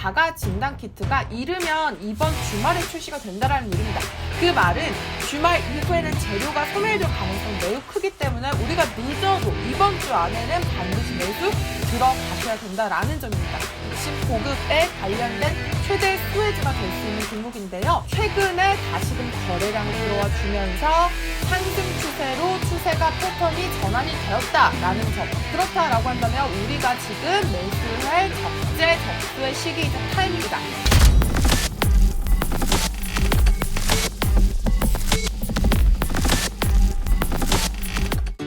자가 진단 키트가 이르면 이번 주말에 출시가 된다라는 얘기입니다. 그 말은 주말 이후에는 재료가 소멸될 가능성이 매우 크기 때문에 우리가 늦어도 이번 주 안에는 반드시 매수 들어가셔야 된다라는 점입니다. 핵심 보급에 관련된 최대 수혜주가 될 수 있는 종목인데요. 최근에 다시금 거래량이 들어와 주면서 상승 추세로 추세가 패턴이 전환이 되었다라는 점. 그렇다라고 한다면 우리가 지금 매수를 할 적재 적수의 시기이자 타임입니다.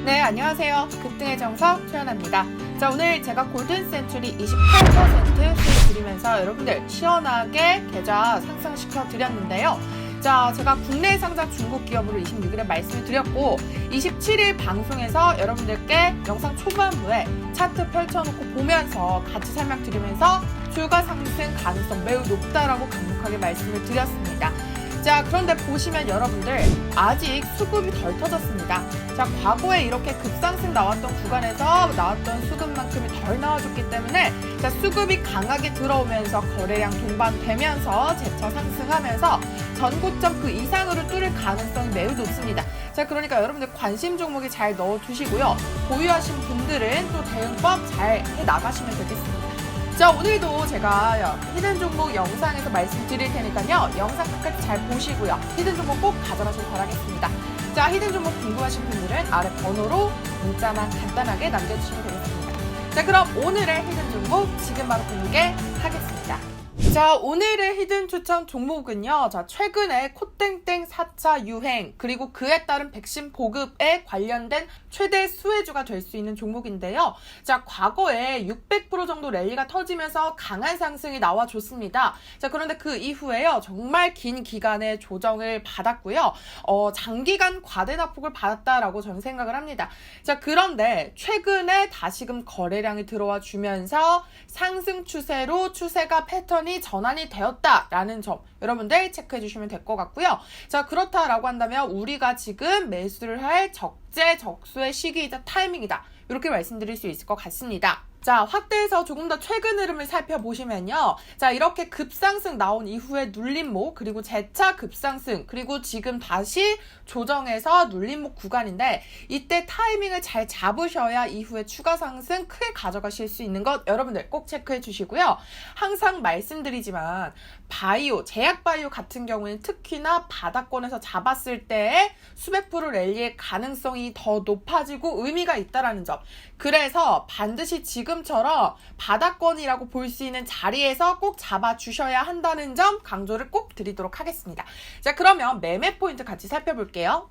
네, 안녕하세요. 급등의 정석 최연아입니다. 자, 오늘 제가 골든 센츄리 28% 수익 드리면서 여러분들 시원하게 계좌 상승시켜 드렸는데요. 자, 제가 국내 상장 중국 기업으로 26일에 말씀을 드렸고 27일 방송에서 여러분들께 영상 초반부에 차트 펼쳐놓고 보면서 같이 설명드리면서 주가 상승 가능성 매우 높다라고 강력하게 말씀을 드렸습니다. 자, 그런데 보시면 여러분들 아직 수급이 덜 터졌습니다. 자, 과거에 이렇게 급상승 나왔던 구간에서 나왔던 수급만큼이 덜 나와줬기 때문에 자, 수급이 강하게 들어오면서 거래량 동반되면서 재차 상승하면서 전고점 그 이상으로 뚫을 가능성이 매우 높습니다. 자, 그러니까 여러분들 관심 종목에 잘 넣어두시고요. 보유하신 분들은 또 대응법 잘 해 나가시면 되겠습니다. 자 오늘도 제가 히든 종목 영상에서 말씀드릴 테니까요. 영상 끝까지 잘 보시고요. 히든 종목 꼭 가져가시길 바라겠습니다. 자 히든 종목 궁금하신 분들은 아래 번호로 문자만 간단하게 남겨주시면 되겠습니다. 자 그럼 오늘의 히든 종목 지금 바로 공개 하겠습니다 자 오늘의 히든 추천 종목은요. 자 최근에 코땡땡 4차 유행 그리고 그에 따른 백신 보급에 관련된 최대 수혜주가 될 수 있는 종목인데요. 자 과거에 600% 정도 랠리가 터지면서 강한 상승이 나와줬습니다. 자 그런데 그 이후에요. 정말 긴 기간의 조정을 받았고요. 어 장기간 과대납폭을 받았다라고 저는 생각을 합니다. 자 그런데 최근에 다시금 거래량이 들어와 주면서 상승 추세로 추세가 패턴이 전환이 되었다라는 점 여러분들 체크해 주시면 될 것 같고요. 자 그렇다라고 한다면 우리가 지금 매수를 할 적재 적수의 시기이자 타이밍이다. 이렇게 말씀드릴 수 있을 것 같습니다. 자, 확대해서 조금 더 최근 흐름을 살펴보시면요. 자, 이렇게 급상승 나온 이후에 눌림목, 그리고 재차 급상승, 그리고 지금 다시 조정해서 눌림목 구간인데, 이때 타이밍을 잘 잡으셔야 이후에 추가 상승 크게 가져가실 수 있는 것 여러분들 꼭 체크해 주시고요. 항상 말씀드리지만, 바이오, 제약바이오 같은 경우에는 특히나 바닥권에서 잡았을 때 수백 프로 랠리의 가능성이 더 높아지고 의미가 있다라는 점. 그래서 반드시 지금처럼 바닥권이라고 볼 수 있는 자리에서 꼭 잡아주셔야 한다는 점 강조를 꼭 드리도록 하겠습니다. 자, 그러면 매매 포인트 같이 살펴볼게요.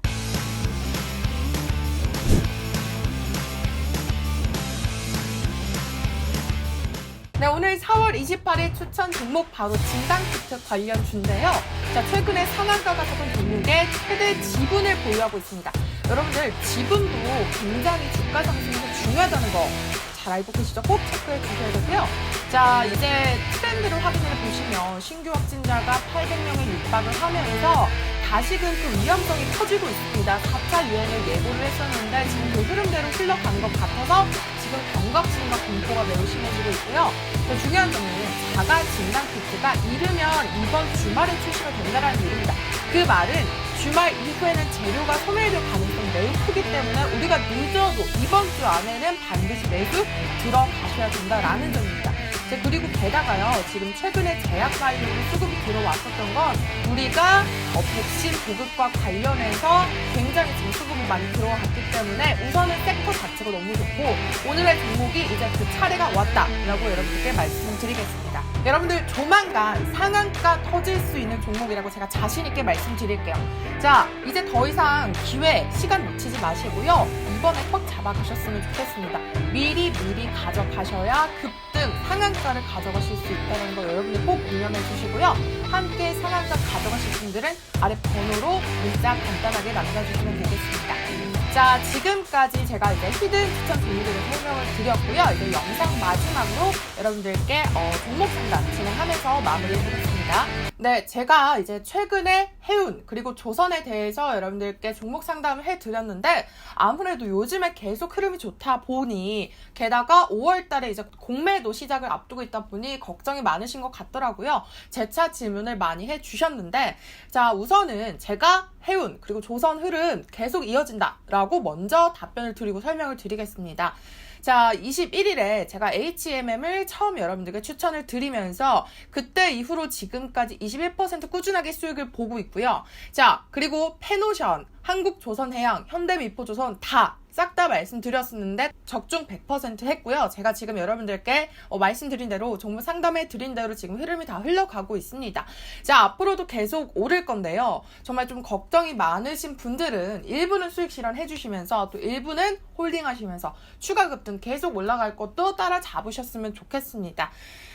네, 오늘 4월 28일 추천 종목 바로 진단키트 관련 주인데요. 자, 최근에 상한가가 잡은 종목의 최대 지분을 보유하고 있습니다. 여러분들, 지분도 굉장히 주가 상승에서 중요하다는 거 잘 알고 계시죠? 꼭 체크해 주셔야 되고요. 자, 이제 트렌드를 확인해 보시면 신규 확진자가 800명에 육박을 하면서 다시금 그 위험성이 커지고 있습니다. 4차 유행을 예고를 했었는데 지금 그 흐름대로 흘러가는 것 같아서 지금 경각심과 공포가 매우 심해지고 있고요. 더 중요한 점은 자가 진단 키트가 이르면 이번 주말에 출시가 된다는 얘기입니다. 그 말은 주말 이후에는 재료가 소멸될 가능성이 매우 크기 때문에 우리가 늦어도 이번 주 안에는 반드시 매수 들어가셔야 된다라는 점입니다. 이제 그리고 게다가요, 지금 최근에 제약바이오로 수급이 들어왔었던 건 우리가 어, 백신 보급과 관련해서 굉장히 지금 수급이 많이 들어왔기 때문에 우선은 섹터 자체가 너무 좋고 오늘의 종목이 이제 그 차례가 왔다라고 여러분들께 말씀을 드리겠습니다. 여러분들 조만간 상한가 터질 수 있는 종목이라고 제가 자신 있게 말씀드릴게요. 자, 이제 더 이상 기회, 시간 놓치지 마시고요. 이번에 꼭 잡아가셨으면 좋겠습니다. 미리 미리 가져가셔야 급등 상한가를 가져가실 수 있다는 거 여러분들 꼭 유념해 주시고요. 함께 상한가 가져가실 분들은 아래 번호로 문자 간단하게 남겨주시면 되겠습니다. 자, 지금까지 제가 이제 히든 추천 종목들을 설명을 드렸고요. 이제 영상 마지막으로 여러분들께 어, 종목 상담 진행하면서 마무리해보겠습니다. 하겠습니다. 네, 제가 이제 최근에 해운 그리고 조선에 대해서 여러분들께 종목 상담을 해드렸는데 아무래도 요즘에 계속 흐름이 좋다 보니 게다가 5월달에 이제 공매도 시작을 앞두고 있다 보니 걱정이 많으신 것 같더라고요. 재차 질문을 많이 해주셨는데 자 우선은 제가 해운 그리고 조선 흐름 계속 이어진다라고 먼저 답변을 드리고 설명을 드리겠습니다. 자, 21일에 제가 HMM을 처음 여러분들께 추천을 드리면서 그때 이후로 지금까지 21% 꾸준하게 수익을 보고 있고요. 자, 그리고 페노션, 한국 조선 해양, 현대 미포 조선 다 싹다 말씀드렸었는데 적중 100% 했고요. 제가 지금 여러분들께 어, 말씀드린 대로 정보 상담해 드린 대로 지금 흐름이 다 흘러가고 있습니다. 자, 앞으로도 계속 오를 건데요. 정말 좀 걱정이 많으신 분들은 일부는 수익 실현 해 주시면서 또 일부는 홀딩 하시면서 추가 급 등 계속 올라갈 것도 따라 잡으셨으면 좋겠습니다.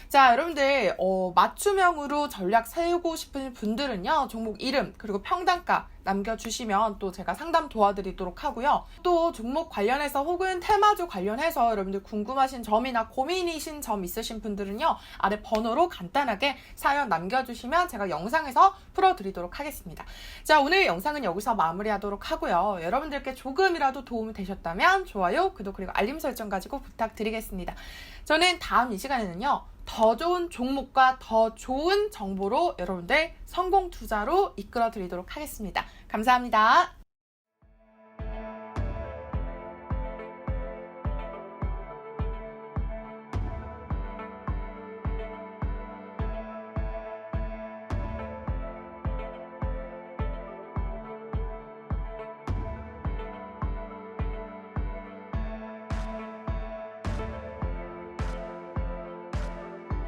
자, 여러분들, 어, 맞춤형으로 전략 세우고 싶은 분들은요, 종목 이름, 그리고 평단가 남겨주시면 또 제가 상담 도와드리도록 하고요. 또 종목 관련해서 혹은 테마주 관련해서 여러분들 궁금하신 점이나 고민이신 점 있으신 분들은요, 아래 번호로 간단하게 사연 남겨주시면 제가 영상에서 풀어드리도록 하겠습니다. 자, 오늘 영상은 여기서 마무리하도록 하고요. 여러분들께 조금이라도 도움이 되셨다면 좋아요, 구독, 그리고 알림 설정 가지고 부탁드리겠습니다. 저는 다음 이 시간에는요, 더 좋은 종목과 더 좋은 정보로 여러분들 성공 투자로 이끌어 드리도록 하겠습니다. 감사합니다.